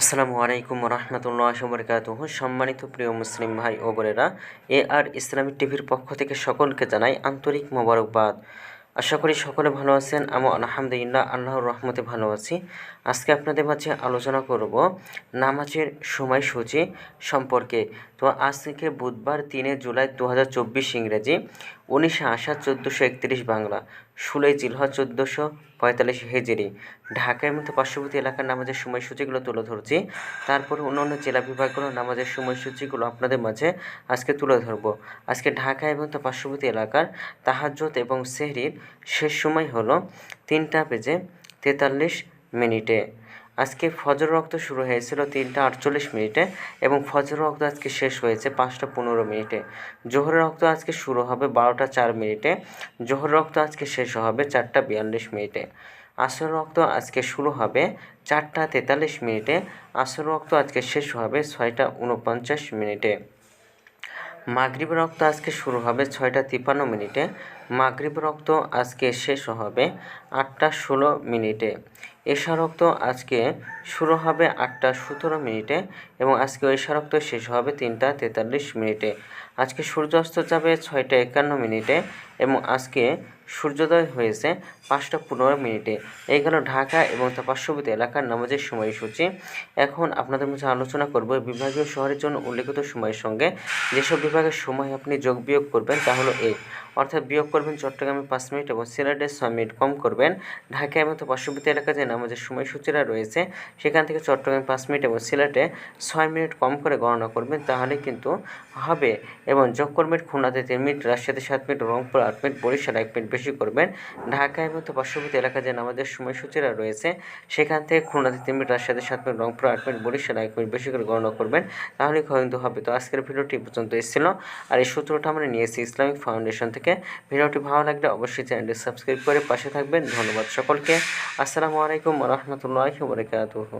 আসসালামু আলাইকুম রহমতুল্লাহ বরকাতুহ। সম্মানিত প্রিয় মুসলিম ভাই ও বোনেরা, এ আর ইসলামিক টিভির পক্ষ থেকে সকলকে জানাই আন্তরিক মোবারকবাদ। আশা করি সকলে ভালো আছেন আমি আলহামদুলিল্লাহ, আল্লাহর রহমতে ভালো আছি। আজকে আপনাদের মাঝে আলোচনা করব নামাজের সময়সূচি সম্পর্কে। তো আজ থেকে বুধবার তিনে জুলাই দু হাজার চব্বিশ ইংরেজি উনিশে আষাঢ় চোদ্দোশো একত্রিশ বাংলা, ষোলোই জিলহ চোদ্দোশো পঁয়তাল্লিশ হেজেরি। ঢাকায় মতো পার্শ্ববর্তী এলাকার নামাজের সময়সূচিগুলো তুলে ধরছি। তারপরে অন্য জেলা বিভাগগুলোর নামাজের সময়সূচিগুলো আপনাদের মাঝে আজকে তুলে ধরব। আজকে ঢাকা এবং তার পার্শ্ববর্তী এলাকার তাহাজ্জত এবং সেহরির শেষ সময় হলো তিনটা বেজে তেতাল্লিশ মিনিটে। আজকে ফজর রক্ত শুরু হয়েছিল তিনটা আটচল্লিশ মিনিটে এবং ফজর রক্ত আজকে শেষ হয়েছে পাঁচটা পনেরো মিনিটে। জোহরের রক্ত আজকে শুরু হবে বারোটা চার মিনিটে। জোহর রক্ত আজকে শেষ হবে চারটা বিয়াল্লিশ মিনিটে। আসর রক্ত আজকে শুরু হবে চারটা তেতাল্লিশ মিনিটে। আসর রক্ত আজকে শেষ হবে ছয়টা উনপঞ্চাশ মিনিটে। মাগরিব রক্ত আজকে শুরু হবে ছয়টা তিপ্পান্ন মিনিটে। মাগরিব রক্ত আজকে শেষ হবে আটটা ষোলো মিনিটে। এশা রক্ত আজকে শুরু হবে আটটা সতেরো মিনিটে এবং আজকে ঐশা রক্ত শেষ হবে তিনটা তেতাল্লিশ মিনিটে। আজকে সূর্যাস্ত যাবে ছয়টা একান্ন মিনিটে এবং আজকে সূর্যোদয় হয়েছে পাঁচটা পনেরো মিনিটে। এই গেল ঢাকা এবং তার পার্শ্ববর্তী এলাকার নামাজের সময়সূচি। এখন আপনাদের মধ্যে আলোচনা করব বিভাগীয় শহরের জন্য উল্লেখিত সময়ের সঙ্গে। যেসব বিভাগের সময় আপনি যোগ বিয়োগ করবেন তা হলো এই অর্থাৎ বিয়োগ করবেন চট্টগ্রামে পাঁচ মিনিট এবং সিলেটে ছয় মিনিট। কম করবেন। ঢাকায় এবং পার্শ্ববর্তী এলাকা যে নামাজের সময়সূচিরা রয়েছে, সেখান থেকে চট্টগ্রামে পাঁচ মিনিট এবং সিলেটে ছয় মিনিট কম করে গণনা করবেন, তাহলে কিন্তু হবে। এবং যোগ করবেন খুলনাতে তিন মিনিট, রাজশাহীতে সাত মিনিট, রংপুর আট মিনিট, বরিশাল এক মিনিট বেশি করবেন। ঢাকা এবং পার্শ্ববর্তী এলাকায় যে নামাজের সময়সূচিরা রয়েছে, সেখান থেকে খুলনাতে তিন মিনিট, রাজশাহীতে সাত মিনিট, রংপুর আট মিনিট, বরিশাল এক মিনিট বেশি করে গণনা করবেন, তাহলে কিন্তু হবে। তো আজকের ভিডিওটি পর্যন্ত এসেছিল আর এই সূত্রটা আমরা নিয়েছি ইসলামিক ফাউন্ডেশন থেকে ভিডিওটি ভালো লাগলে অবশ্যই চ্যানেলটি সাবস্ক্রাইব করে পাশে থাকবেন। ধন্যবাদ সকলকে। আসসালামু আলাইকুম রহমতুল্লাহ বরকাতুহ।